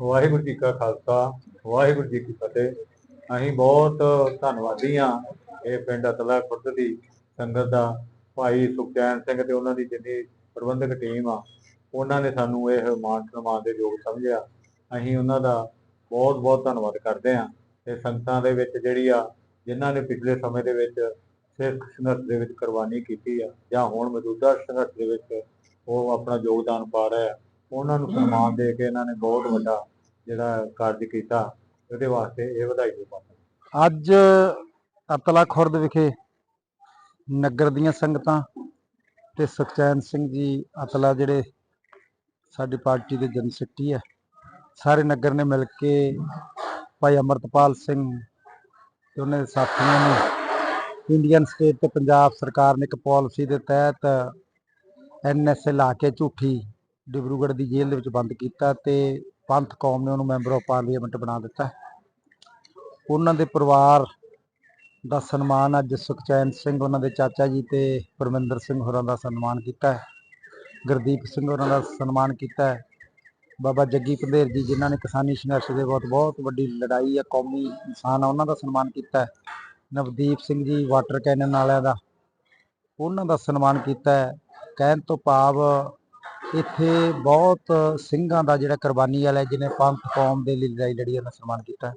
ਵਾਹਿਗੁਰੂ ਜੀ ਕਾ ਖਾਲਸਾ, ਵਾਹਿਗੁਰੂ ਜੀ ਕੀ ਫਤਿਹ। ਅਸੀਂ ਬਹੁਤ ਧੰਨਵਾਦੀ ਹਾਂ ਇਹ ਪਿੰਡ ਅਤਲਾ ਖੁਰਦ ਦੀ ਸੰਗਤ ਦਾ, ਭਾਈ ਸੁਖਚੈਨ ਸਿੰਘ ਤੇ ਉਹਨਾਂ ਦੀ ਜਿੰਨੀ ਪ੍ਰਬੰਧਕ ਟੀਮ ਆ, ਉਹਨਾਂ ਨੇ ਸਾਨੂੰ ਇਹ ਮਾਨ ਸਨਮਾਨ ਦੇ ਯੋਗ ਸਮਝਿਆ। ਅਸੀਂ ਉਹਨਾਂ ਦਾ ਬਹੁਤ ਬਹੁਤ ਧੰਨਵਾਦ ਕਰਦੇ ਹਾਂ। ਤੇ ਸੰਗਤਾਂ ਦੇ ਵਿੱਚ ਜਿਹੜੀ ਆ, ਜਿਨ੍ਹਾਂ ਨੇ ਪਿਛਲੇ ਸਮੇਂ ਦੇ ਵਿੱਚ ਸਿੱਖ ਸੰਘਰਸ਼ ਦੇ ਵਿੱਚ ਕੁਰਬਾਨੀ ਕੀਤੀ ਆ, ਜਾਂ ਹੁਣ ਮੌਜੂਦਾ ਸੰਘਰਸ਼ ਦੇ ਵਿੱਚ ਉਹ ਆਪਣਾ ਯੋਗਦਾਨ ਪਾ ਰਹੇ ਆ ਉਹਨਾਂ ਨੂੰ ਸਨਮਾਨ ਦੇ ਕੇ ਇਹਨਾਂ ਨੇ ਬਹੁਤ ਵੱਡਾ ਜਿਹੜਾ ਕਾਰਜ ਕੀਤਾ, ਉਹਦੇ ਵਾਸਤੇ ਇਹ ਵਧਾਈ ਦੇ ਪਾत्र ਅੱਜ ਅਤਲਾ ਖੁਰਦ ਵਿਖੇ ਨਗਰ ਦੀਆਂ ਸੰਗਤਾਂ ਤੇ ਸੁਖਚੈਨ ਸਿੰਘ ਜੀ ਅਤਲਾ ਜਿਹੜੇ ਸਾਡੀ ਪਾਰਟੀ ਦੇ ਜਨ ਸਿੱਟੀ ਹੈ, ਸਾਰੇ ਨਗਰ ਨੇ ਮਿਲ ਕੇ ਭਾਈ ਅਮਰਤਪਾਲ ਸਿੰਘ ਤੇ ਉਹਨਾਂ ਦੇ ਸਾਥੀਆਂ ਨੇ ਇੰਡੀਅਨ ਸਟੇਟ ਤੇ ਪੰਜਾਬ ਸਰਕਾਰ ਨੇ ਇੱਕ ਪਾਲਿਸੀ ਦੇ ਤਹਿਤ ਐਨਐਸਏ ਲਾ ਕੇ ਝੂਠੀ ਡਿਬਰੂਗੜ੍ਹ ਦੀ ਜੇਲ੍ਹ ਦੇ ਵਿੱਚ ਬੰਦ ਕੀਤਾ ਤੇ ਪੰਥ ਕੌਮ ਨੇ ਉਹਨੂੰ ਮੈਂਬਰ ਆਫ ਪਾਰਲੀਮੈਂਟ ਬਣਾ ਦਿੱਤਾ। ਉਹਨਾਂ ਦੇ ਪਰਿਵਾਰ ਦਾ ਸਨਮਾਨ ਅੱਜ ਸੁਖਚੈਨ ਸਿੰਘ, ਉਹਨਾਂ ਦੇ ਚਾਚਾ ਜੀ ਤੇ ਪਰਮਿੰਦਰ ਸਿੰਘ ਹੋਰਾਂ ਦਾ ਸਨਮਾਨ ਕੀਤਾ ਹੈ। ਗੁਰਦੀਪ ਸਿੰਘ ਹੋਰਾਂ ਦਾ ਸਨਮਾਨ ਕੀਤਾ ਹੈ। ਬਾਬਾ ਜੱਗੀ ਪੰਧੇਰ ਜੀ, ਜਿਨ੍ਹਾਂ ਨੇ ਕਿਸਾਨੀ ਸੰਘਰਸ਼ ਦੇ ਬਹੁਤ ਬਹੁਤ ਵੱਡੀ ਲੜਾਈ ਹੈ ਕੌਮੀ ਇਨਸਾਨ ਆ, ਉਹਨਾਂ ਦਾ ਸਨਮਾਨ ਕੀਤਾ ਹੈ। ਨਵਦੀਪ ਸਿੰਘ ਜੀ, ਵਾਟਰ ਕੈਨਨ ਵਾਲਿਆਂ ਦਾ, ਉਹਨਾਂ ਦਾ ਸਨਮਾਨ ਕੀਤਾ ਹੈ। ਕਹਿਣ ਤੋਂ ਭਾਵ ਇੱਥੇ ਬਹੁਤ ਸਿੰਘਾਂ ਦਾ ਜਿਹੜਾ ਕੁਰਬਾਨੀ ਵਾਲਾ ਜਿਹਨੇ ਪੰਥ ਕੌਮ ਦੇ ਲਈ ਲੜਾਈ ਲੜੀ ਉਹਨਾਂ ਦਾ ਸਨਮਾਨ ਕੀਤਾ।